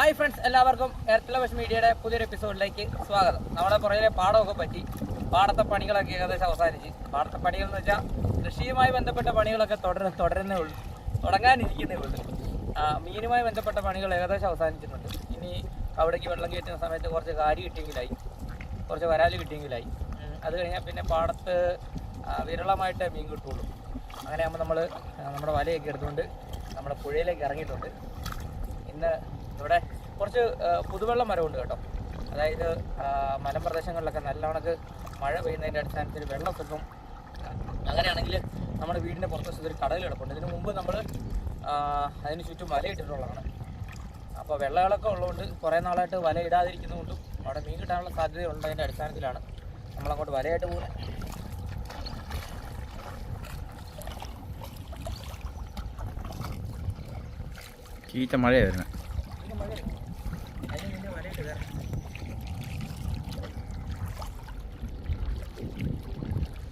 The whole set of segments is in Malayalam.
ഹായ് ഫ്രണ്ട്സ് എല്ലാവർക്കും എയർടെലവശ് മീഡിയയുടെ പുതിയൊരു എപ്പിസോഡിലേക്ക് സ്വാഗതം. നമ്മുടെ പുറകിലെ പാടമൊക്കെ പറ്റി പാടത്തെ പണികളൊക്കെ ഏകദേശം അവസാനിച്ച്. പാടത്തെ പണികൾ എന്ന് വെച്ചാൽ കൃഷിയുമായി ബന്ധപ്പെട്ട പണികളൊക്കെ തുടരുന്ന തുടരുന്നേ ഉള്ളൂ. തുടങ്ങാനിരിക്കുന്നേ ഉള്ളൂ. മീനുമായി ബന്ധപ്പെട്ട പണികൾ ഏകദേശം അവസാനിച്ചിട്ടുണ്ട്. ഇനി അവിടേക്ക് വെള്ളം കയറ്റുന്ന സമയത്ത് കുറച്ച് കാരി കിട്ടിയെങ്കിലായി. കുറച്ച് വരാൽ കിട്ടിയെങ്കിലായി. അത് കഴിഞ്ഞാൽ പിന്നെ പാടത്ത് വിരളമായിട്ട് മീൻ കിട്ടുള്ളൂ. അങ്ങനെയാകുമ്പോൾ നമ്മൾ നമ്മുടെ വലയൊക്കെ എടുത്തുകൊണ്ട് നമ്മുടെ പുഴയിലേക്ക് ഇറങ്ങിയിട്ടുണ്ട്. ഇന്ന് ഇവിടെ കുറച്ച് പുതുവെള്ള മരമുണ്ട് കേട്ടോ. അതായത് മലമ്പ്രദേശങ്ങളിലൊക്കെ നല്ലവണക്ക് മഴ പെയ്യുന്നതിന്റെ അടിസ്ഥാനത്തിൽ വെള്ളം കിട്ടും. അങ്ങനെയാണെങ്കിൽ നമ്മുടെ വീടിന്റെ പുറത്ത് ഒരു കടൽ കിടപ്പുണ്ട്. ഇതിനു മുമ്പ് നമ്മൾ അതിന് ചുറ്റും വല ഇട്ടിട്ടുള്ളതാണ്. അപ്പോൾ വെള്ളകളൊക്കെ ഉള്ളതുകൊണ്ട് കുറേ നാളായിട്ട് വല ഇടാതിരിക്കുന്നതുകൊണ്ടും അവിടെ മീൻ കിട്ടാനുള്ള സാധ്യത ഉണ്ടതിന്റെ അടിസ്ഥാനത്തിലാണ് നമ്മളങ്ങോട്ട് വലയായിട്ട് പോകുന്നത്. ചീത്ത മഴയായിരുന്നു ഇത് മഴയല്ലേ? അതിന് മുന്നേ വലയിട്ട് കയറാം.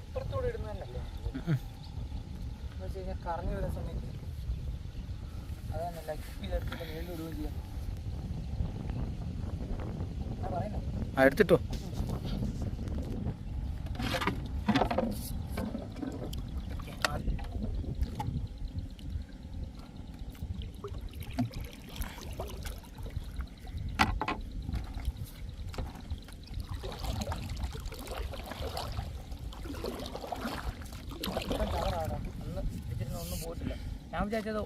ഇപ്പുറത്തൂടെ ഇടുന്നതന്നല്ലേ? എന്ന് വെച്ച് കഴിഞ്ഞാൽ കറങ്ങി വരുന്ന സമയത്ത് അതാണ് ലൈഫ് ചെയ്തെടുത്തിട്ട് വീണ്ടും ഇടുകയും ചെയ്യാം ആ പറയുന്നോ ആ എടുത്തിട്ടോ. ഞാൻ വിചാരിച്ചത്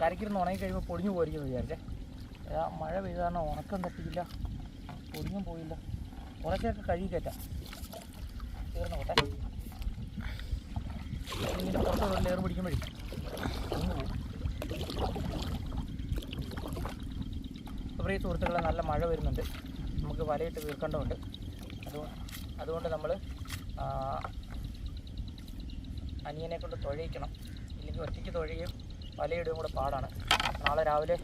കരക്കിരുന്ന് ഉണങ്ങി കഴിയുമ്പോൾ പൊടിഞ്ഞു പോയിരിക്കുന്നു വിചാരിച്ചേ. മഴ പെയ്ത കാരണം ഉണക്കം തട്ടിയില്ല. പൊടിഞ്ഞും പോയില്ല. കുറച്ചൊക്കെ കഴുകി കയറ്റാം തീർന്ന പോട്ടെ. ഇങ്ങനെ പുറത്ത് ലെയർ പിടിക്കുമ്പോഴേ ഒന്ന് ഈ സുഹൃത്തുക്കളെ നല്ല മഴ വരുന്നുണ്ട്. നമുക്ക് വലയിട്ട് തീർക്കേണ്ടതുണ്ട് അതുകൊണ്ട് അതുകൊണ്ട് നമ്മൾ അനിയനെ കൊണ്ട് തുഴയിക്കണം. ഇല്ലെങ്കിൽ ഒറ്റയ്ക്ക് തുഴയും. വലയിടുകയും കൂടെ പാടാണ്. നാളെ രാവിലെ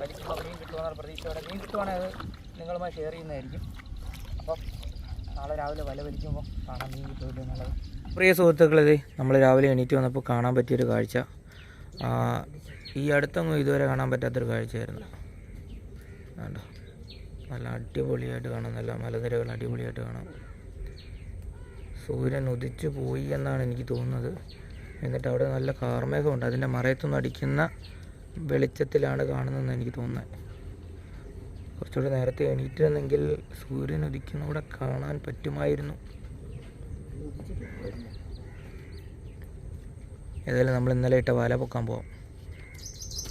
കഴിക്കുമ്പോൾ മീൻ കിട്ടുമെന്നുള്ള പ്രതീക്ഷയോടെ. മീൻ കിട്ടുവാണെങ്കിൽ അത് നിങ്ങളുമായി ഷെയർ ചെയ്യുന്നതായിരിക്കും. അപ്പം നാളെ രാവിലെ വല വലിക്കുമ്പോൾ കാണാൻ മീൻ കിട്ടുമല്ലോ എന്നുള്ളത് പ്രിയ സുഹൃത്തുക്കളെ നമ്മൾ രാവിലെ എണീറ്റ് വന്നപ്പോൾ കാണാൻ പറ്റിയൊരു കാഴ്ച. ഈ അടുത്തൊന്നും ഇതുവരെ കാണാൻ പറ്റാത്തൊരു കാഴ്ചയായിരുന്നു. വേണ്ട നല്ല അടിപൊളിയായിട്ട് കാണാം നല്ല മലനിരകൾ അടിപൊളിയായിട്ട് കാണാം. സൂര്യൻ ഉദിച്ചു പോയി എന്നാണ് എനിക്ക് തോന്നുന്നത്. എന്നിട്ട് അവിടെ നല്ല കാർമേഘമുണ്ട്. അതിന്റെ മറയത്തുനിന്ന് അടിക്കുന്ന വെളിച്ചത്തിലാണ് കാണുന്നതെന്ന് എനിക്ക് തോന്നുന്നത്. കുറച്ചുകൂടി നേരത്തെ എണീറ്റിരുന്നെങ്കിൽ സൂര്യൻ ഉദിക്കുന്ന കൂടെ കാണാൻ പറ്റുമായിരുന്നു. ഏതായാലും നമ്മൾ ഇന്നലെ ഇട്ട വല പൊക്കാൻ പോവാം.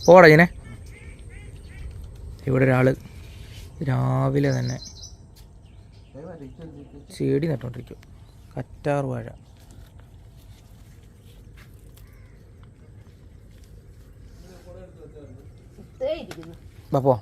പോടാ ഇങ്ങനെ. ഇവിടെ ഒരാൾ രാവിലെ തന്നെ ചെടി നട്ടുകൊണ്ടിരിക്കും. കറ്റാർ വാഴ. പോ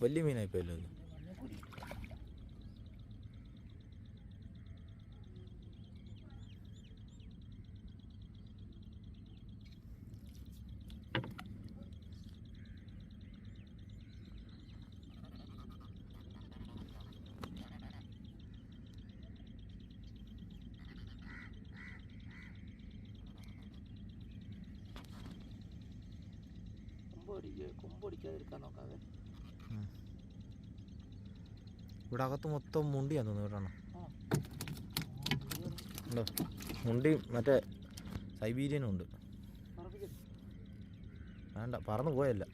വലിയ മീനായിപ്പോയല്ലോ അത് കൊമ്പൊടിക്കാതിരിക്കാൻ ഇവിടെ അകത്ത് മൊത്തം മുണ്ടിയാന്ന് തോന്നുന്നു കേട്ടോ ഉണ്ടോ? മുണ്ടി മറ്റേ സൈബീരിയനും ഉണ്ട്. വേണ്ട പറന്നു പോയല്ല.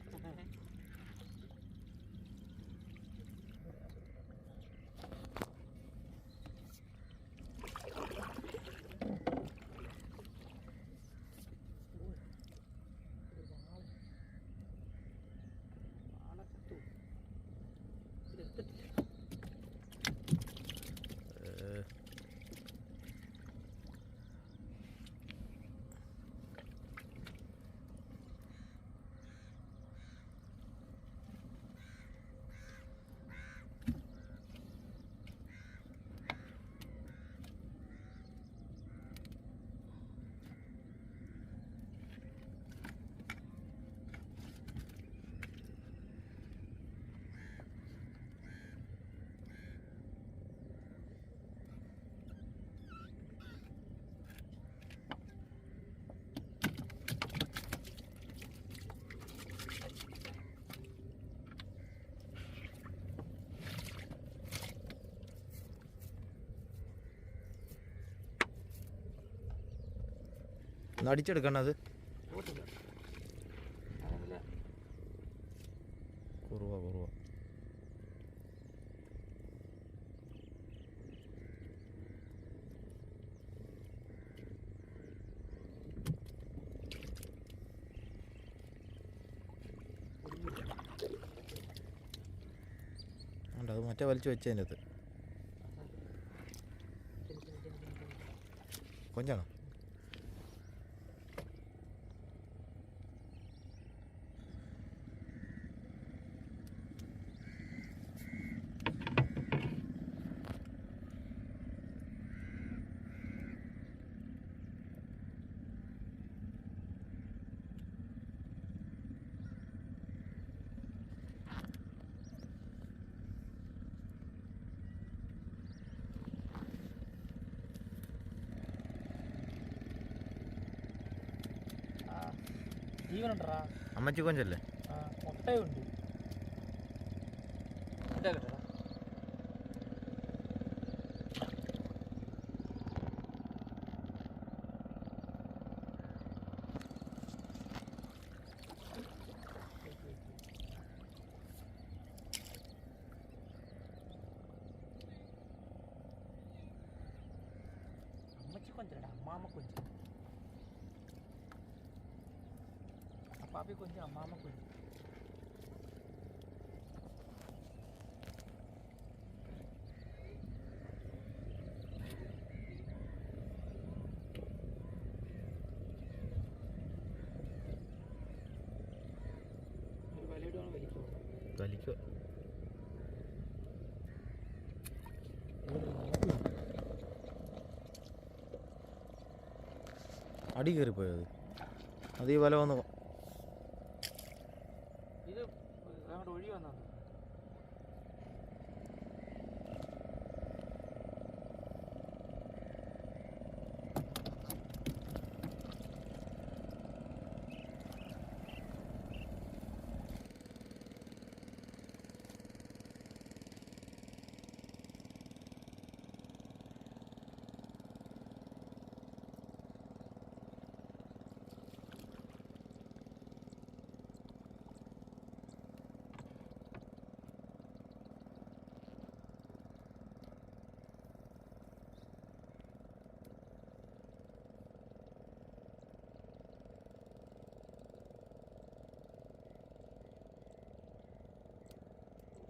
ഒന്ന് അത് കുറവ. കുറവ അത് മറ്റേ വലിച്ചു വെച്ചതിന്റെ അകത്ത് കൊഞ്ചാണോ? ജീവനുണ്ടടാ അമ്മച്ചി കൊഞ്ചല്ലേ ആ മുട്ടയുണ്ട് ഇതാ കിട്ടടാ അമ്മച്ചി കൊഞ്ചല്ലടാ അമ്മാമ്മ കൊഞ്ച് അപ്പാപ്പി കൊഞ്ച് അമ്മാമ്മ കൊഞ്ച് ഒരു വലയിടുവാണ് വലിക്കുമോ വലിക്കോ അടി കയറിപ്പോയത് അത് ഈ വല വന്ന് ഇത് അങ്ങോട്ട് ഒഴി വന്നു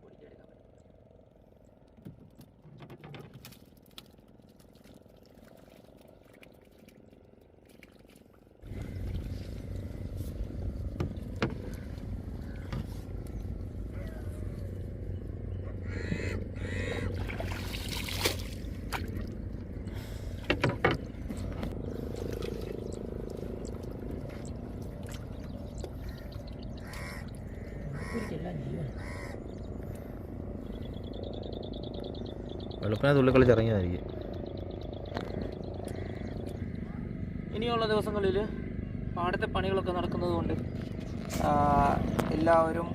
പൊടിച്ചെടുക്കാൻ പറ്റും എല്ലാം ജീവൻ വെളുപ്പിനെ തുള്ളിക്കളിച്ച് ഇറങ്ങിയതായിരിക്കും ഇനിയുള്ള ദിവസങ്ങളിൽ പാടത്തെ പണികളൊക്കെ നടക്കുന്നത് കൊണ്ട് എല്ലാവരും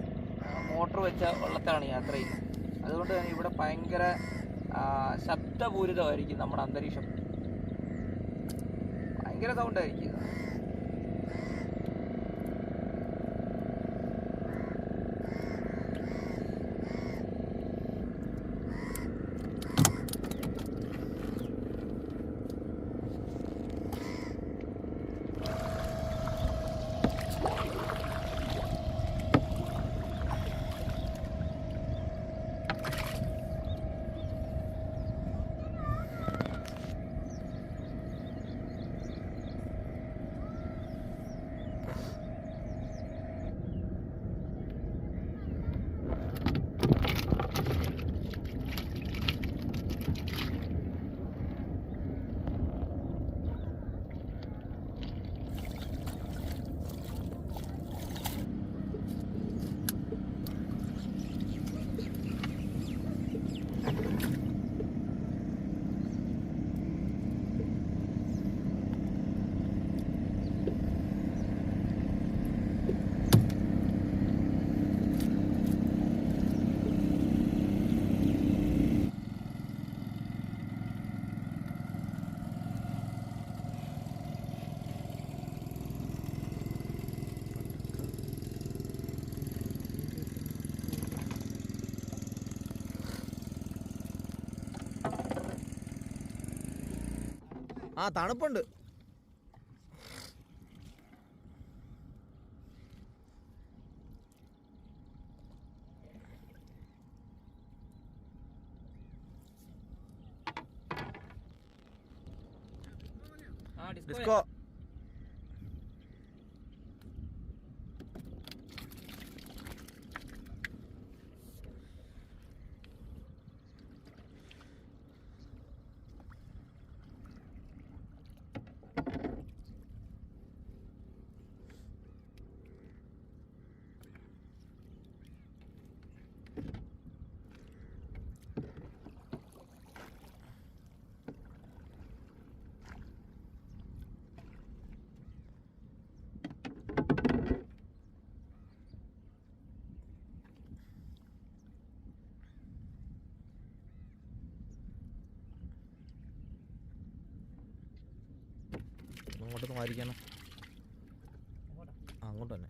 മോട്ടർ വെച്ച വെള്ളത്താണ് യാത്ര ചെയ്യുന്നത്. അതുകൊണ്ട് തന്നെ ഇവിടെ ഭയങ്കര ശബ്ദപൂരിതമായിരിക്കും നമ്മുടെ അന്തരീക്ഷം. ഭയങ്കര സൗണ്ടായിരിക്കും ആ തണുപ്പുണ്ട്. മാറിക്കണം അങ്ങോട്ടാ. തന്നെ.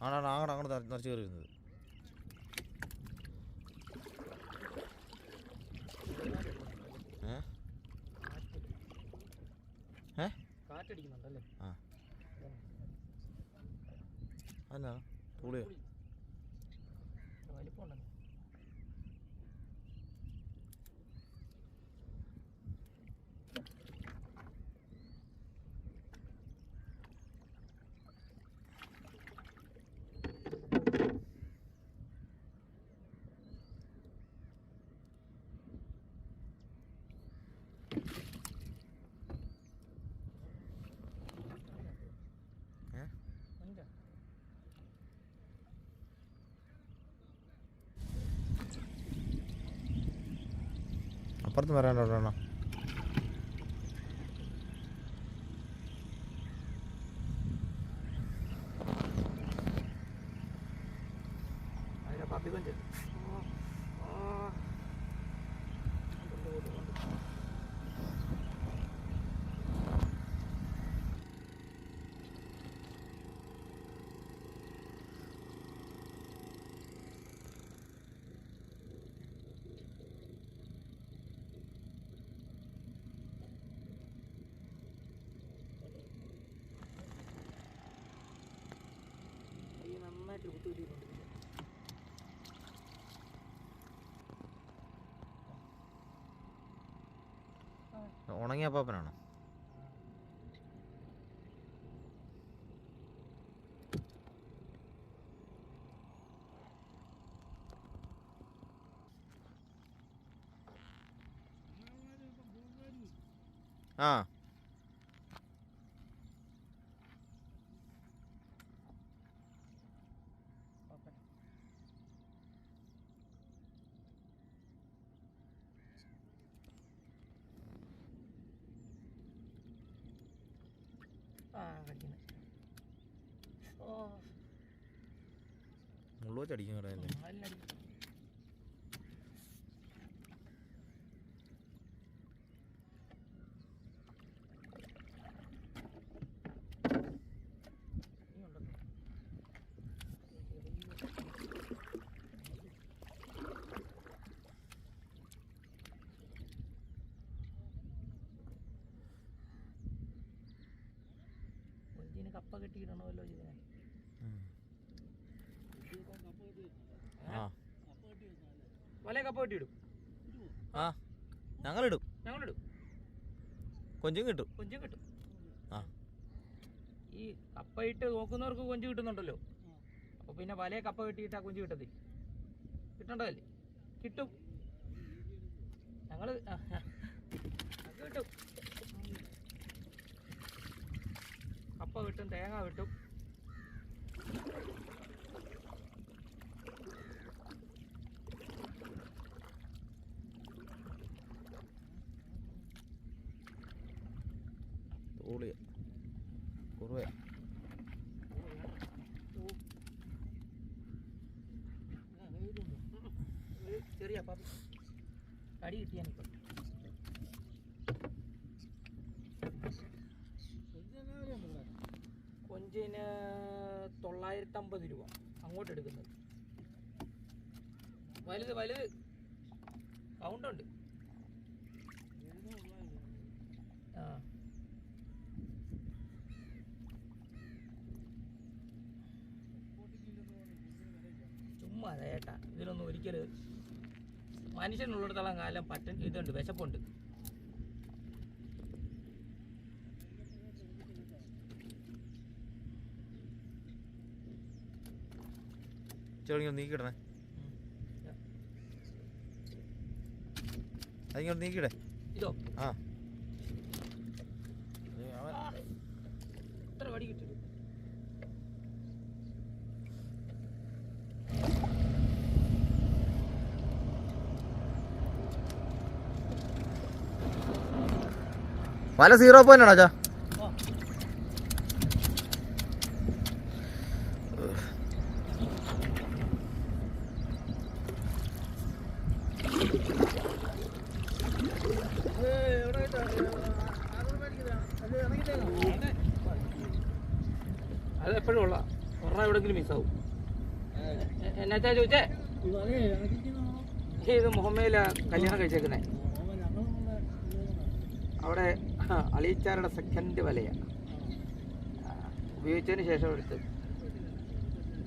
ആണാണ് അങ്ങോട്ട് അങ്ങോട്ട് നിറ- നിറച്ച് കയറി വരുന്നത് 啊，还能独立。படத்து மாதிரி ഉണങ്ങിയ അപ്പാപ്പനാണോ? ആ നോക്കട്ടെ. ആ കളിക്കുന്നു ഓ മുള്ളു വെച്ചടിക്കും? കൊഞ്ചിന് കപ്പ കെട്ടിയിടണമല്ലോ ഇതിനെ ഉം. ആ വല കപ്പ കെട്ടിയിടും ആ ഞങ്ങളിടും. ഞങ്ങളിടും. കൊഞ്ചും കിട്ടും. കൊഞ്ചും കിട്ടും. ആ. ഈ കപ്പ ഇട്ട് നോക്കുന്നവർക്ക് കൊഞ്ച് കിട്ടുന്നുണ്ടല്ലോ. അപ്പൊ പിന്നെ വലയെ കപ്പ കെട്ടിയിട്ട് ആ കൊഞ്ച് കിട്ടത്തില്ല കിട്ടണ്ടതല്ലേ? കിട്ടും. ഞങ്ങൾ. കിട്ടും. കപ്പ കിട്ടും തേങ്ങ കിട്ടും തോളിയ കുറുവ ഇഞ്ചിന് തൊള്ളായിരത്തമ്പത് രൂപ അങ്ങോട്ട് എടുക്കുന്നത്. വലുത് വലുത്. കൗണ്ടുണ്ട് ആ. ചുമ്മാ ഏട്ടാ ഇതിലൊന്നും ഒരിക്കലും മനുഷ്യനുള്ളിടത്തോളം കാലം പറ്റൻ ഇതുണ്ട് വിശപ്പുണ്ട്. ചെറിയ നീക്കിടണേ അതിങ്ങോട്ട് നീക്കിടേ ഇതോ? ആ. എത്ര വടി കിട്ടും വല സീറോ പോയിന്റ് ആണോ ചാ അത് എപ്പോഴും ഉള്ള ഒരെണ്ണം എവിടെങ്കിലും മിസ്സാവും എന്നാച്ചാ ചോദിച്ചേ? ഇത് മുഹമ്മയില കല്യാണം കഴിച്ചേക്കുന്നേ. അവിടെ അളിയിച്ചാരുടെ സെക്കൻഡ് വലയ ഉപയോഗിച്ചതിന് ശേഷം എടുത്ത്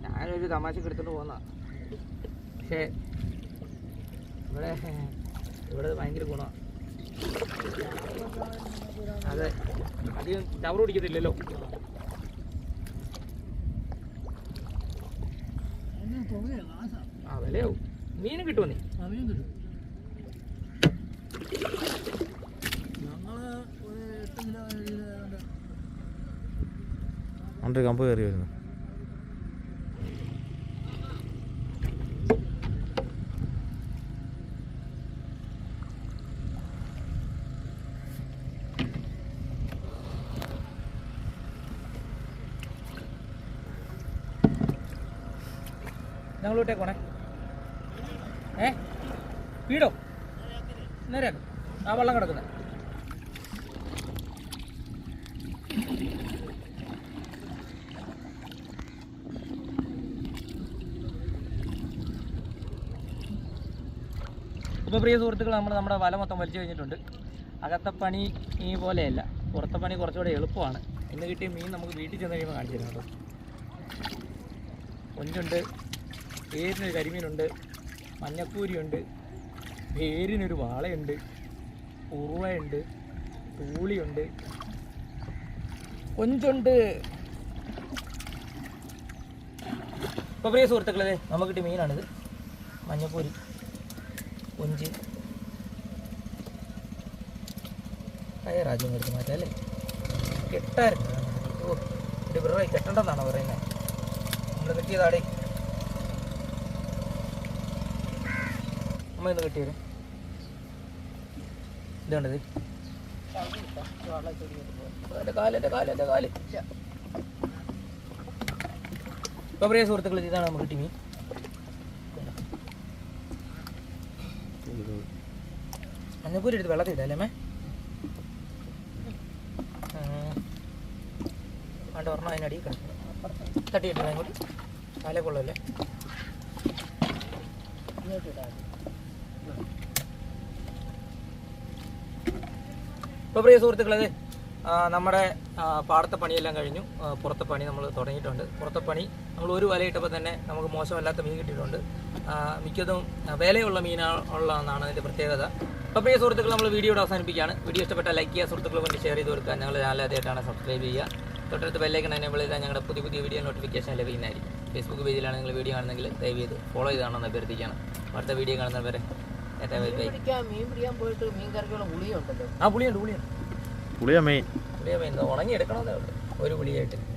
ഞാനൊരു തമാശക്ക് എടുത്തോണ്ട് പോന്ന. പക്ഷേ ഇവിടെ ഇവിടെ ഭയങ്കര ഗുണമാണ് അതെ അധികം ടവർ പിടിക്കത്തില്ലല്ലോ. ആ വിലയാവും മീൻ കിട്ടുമോ നീ ഉണ്ട് കമ്പ് കയറി വരുന്നു. ഞങ്ങൾ വിട്ടേക്കോണേ ഏ? വീടോ നേരെ ആ വെള്ളം കിടക്കുന്നത് ഇപ്പോൾ പ്രിയ സുഹൃത്തുക്കൾ നമ്മൾ നമ്മുടെ വല മൊത്തം വലിച്ചു കഴിഞ്ഞിട്ടുണ്ട്. അകത്തെ പണി ഈ പോലെയല്ല. പുറത്തെ പണി കുറച്ചുകൂടെ എളുപ്പമാണ്. ഇന്ന് കിട്ടിയ മീൻ നമുക്ക് വീട്ടിൽ ചെന്ന് കഴിയുമ്പോൾ കാണിച്ചു കൊഞ്ചുണ്ട്. പേരിനൊരു കരിമീനുണ്ട് മഞ്ഞക്കൂരിയുണ്ട് പേരിനൊരു വാളയുണ്ട് ഉറുവയുണ്ട് തൂളിയുണ്ട്. കൊഞ്ചുണ്ട്. ഇപ്പോൾ പ്രിയ സുഹൃത്തുക്കളെ നമുക്ക് കിട്ടിയ മീനാണിത്. മഞ്ഞപ്പൂരി കൊഞ്ച്. കയറാജ്യം എടുത്ത് മാറ്റാം അല്ലേ? കെട്ടായിരുന്നു ഓ ഇവിടെ കെട്ടണ്ടെന്നാണോ പറയുന്നത്? നമ്മൾ കിട്ടിയതാടേ അമ്മ ഇന്ന് കിട്ടിയത് ഇതുണ്ടത് എന്റെ കാൽ പ്രിയ സുഹൃത്തുക്കൾ ഇതാണ് നമുക്ക് കിട്ടി മീൻ മഞ്ഞപ്പൂരി എടുത്ത് വെള്ളത്തിൽ ഒരെണ്ണം അതിനടി തട്ടിയിട്ടില്ല ഇങ്ങോട്ട്. കൊള്ളല്ലേ? ഇപ്പോൾ പ്രിയ സുഹൃത്തുക്കളത് നമ്മുടെ പാടത്തെ പണിയെല്ലാം കഴിഞ്ഞു. പുറത്തെ പണി നമ്മൾ തുടങ്ങിയിട്ടുണ്ട്. പുറത്തെ പണി നമ്മൾ ഒരു വലയിട്ടപ്പോൾ തന്നെ നമുക്ക് മോശമല്ലാത്ത മീൻ കിട്ടിയിട്ടുണ്ട്. മിക്കതും വിലയുള്ള മീനുള്ളതാണ് അതിന്റെ പ്രത്യേകത. അപ്പോൾ പ്രിയ സുഹൃത്തുക്കൾ നമ്മൾ വീഡിയോയുടെ അവസാനിപ്പിക്കുകയാണ്. വീഡിയോ ഇഷ്ടപ്പെട്ട ലൈക്ക് ചെയ്യുക സുഹൃത്തുക്കൾ കൊണ്ട് ഷെയർ ചെയ്ത് കൊടുക്കുക. ഞങ്ങൾ ആദ്യമായിട്ടാണ് സബ്സ്ക്രൈബ് ചെയ്യുക. തൊട്ടടുത്ത് ബെല്ലൈക്കൺ എനേബിൾ ചെയ്താൽ ഞങ്ങളുടെ പുതിയ പുതിയ വീഡിയോ നോട്ടിഫിക്കേഷൻ ലഭിക്കുന്നതായിരിക്കും. ഫേസ്ബുക്ക് പേജിലാണ് നിങ്ങൾ വീഡിയോ കാണുന്നെങ്കിൽ ദയവ് ചെയ്ത് ഫോളോ ചെയ്താണെന്ന് അഭ്യർത്ഥിക്കുകയാണ്. അടുത്ത വീഡിയോ കാണുന്നവരെ ആ പുളിയുണ്ട് പുളിയുണ്ട്. പുളിയാ മെയിൻ പുളിയ മെയിൻ ഉണങ്ങി എടുക്കണമെന്നേ ഉള്ളൂ. ഒരു പുളിയായിട്ട്.